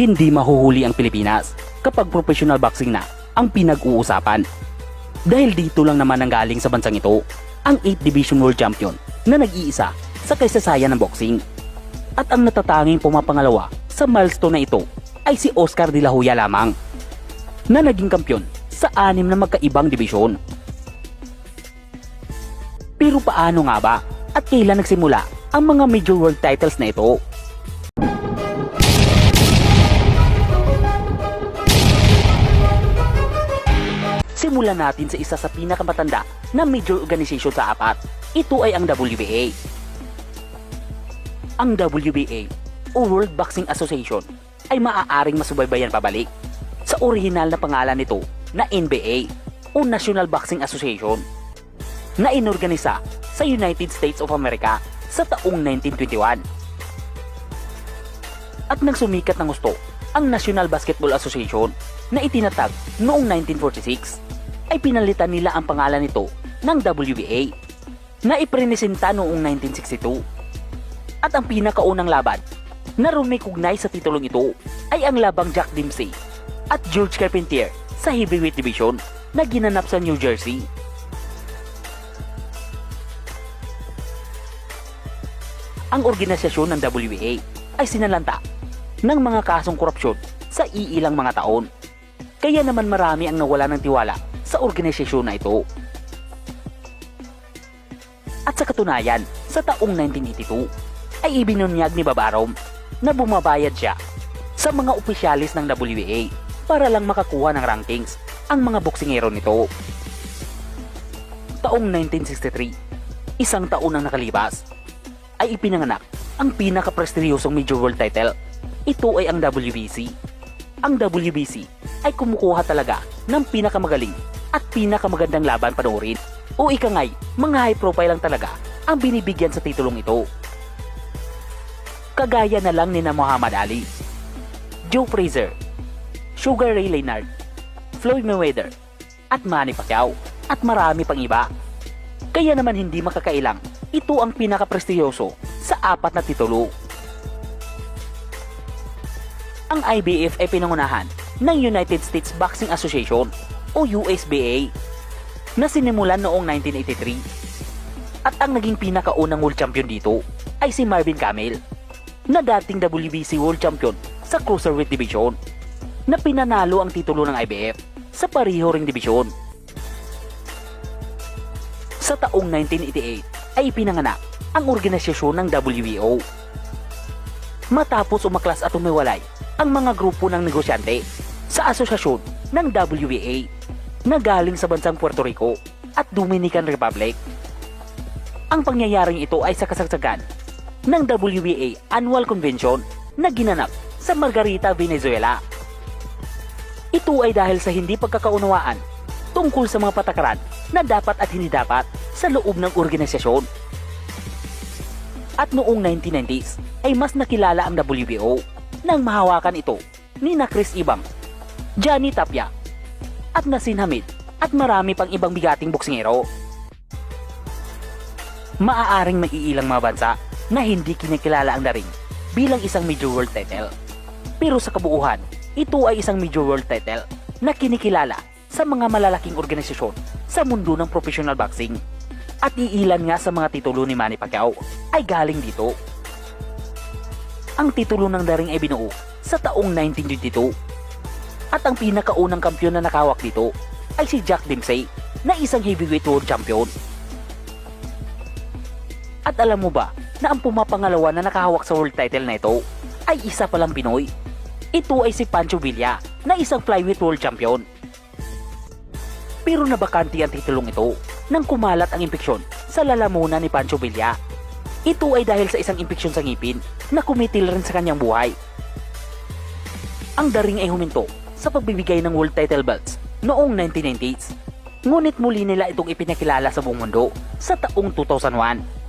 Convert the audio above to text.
Hindi mahuhuli ang Pilipinas kapag professional boxing na ang pinag-uusapan. Dahil dito lang naman ang galing sa bansang ito, ang 8 Division World Champion na nag-iisa sa kaysasayan ng boxing. At ang natatanging pumapangalawa sa milestone na ito ay si Oscar De La Hoya lamang na naging kampyon sa anim na magkaibang dibisyon. Pero paano nga ba at kailan nagsimula ang mga major world titles na ito? Simulan natin sa isa sa pinakamatanda na major organization sa apat. Ito ay ang WBA. Ang WBA o World Boxing Association ay maaaring masubaybayan pabalik sa orihinal na pangalan nito na NBA o National Boxing Association na inorganisa sa United States of America sa taong 1921. At nang sumikat ng gusto ang National Basketball Association na itinatag noong 1946 ay pinalitan nila ang pangalan nito ng WBA na iprenesenta noong 1962. At ang pinakaunang laban na rumikognay sa titulong ito ay ang labang Jack Dempsey at George Carpentier sa heavyweight division na ginanap sa New Jersey. Ang organisasyon ng WBA ay sinalanta ng mga kasong korupsyon sa iilang mga taon. Kaya naman marami ang nawala ng tiwala sa organisasyon na ito. At sa katunayan, sa taong 1982 ay ibinunyag ni Babarom na bumabayad siya sa mga opisyalis ng WBA para lang makakuha ng rankings ang mga boksingero nito. Taong 1963, isang taon ang nakalibas, ay ipinanganak ang pinaka-prestigyosong major world title. Ito ay ang WBC. Ang WBC ay kumukuha talaga ng pinakamagaling at pinakamagandang laban panoorin. O ika nga'y, mga high profile lang talaga ang binibigyan sa titulong ito. Kagaya na lang ni na Muhammad Ali, Joe Frazier, Sugar Ray Leonard, Floyd Mayweather, at Manny Pacquiao, at marami pang iba. Kaya naman hindi makakailang, ito ang pinakaprestiyoso sa apat na titulo. Ang IBF ay pinangunahan ng United States Boxing Association o USBA na sinimulan noong 1983. At ang naging pinakaunang world champion dito ay si Marvin Camel na dating WBC World Champion sa Cruiserweight Division na pinanalo ang titulo ng IBF sa pareho ring division. Sa taong 1988 ay ipinanganak ang organisasyon ng WBO. Matapos umaklas at umiwalay ang mga grupo ng negosyante sa asosasyon ng WBA na galing sa bansang Puerto Rico at Dominican Republic. Ang pangyayaring ito ay sa kasagsagan ng WBA Annual Convention na ginanap sa Margarita, Venezuela. Ito ay dahil sa hindi pagkakaunawaan tungkol sa mga patakaran na dapat at hindi dapat sa loob ng organisasyon. At noong 1990s ay mas nakilala ang WBO nang mahawakan ito ni na Chris Ibang, Johnny Tapia, at Nasin Hamid at marami pang ibang bigating boksingero. Maaaring maiilang mga bansa na hindi kinikilala ang daring bilang isang major world title. Pero sa kabuuhan, ito ay isang major world title na kinikilala sa mga malalaking organisasyon sa mundo ng professional boxing. At iilan nga sa mga titulo ni Manny Pacquiao ay galing dito. Ang titulo ng daring ay binuo sa taong 1922. At ang pinakaunang kampyon na nakawak dito ay si Jack Dempsey na isang heavyweight world champion. At alam mo ba na ang pumapangalawa na nakahawak sa world title na ito ay isa palang Pinoy. Ito ay si Pancho Villa na isang flyweight world champion. Pero nabakanti ang titulong ito nang kumalat ang impeksyon sa lalamunan ni Pancho Villa. Ito ay dahil sa isang impeksyon sa ngipin na kumitil rin sa kanyang buhay. Ang daring ay huminto sa pagbibigay ng world title belts noong 1990s. Ngunit muli nila itong ipinakilala sa buong mundo sa taong 2001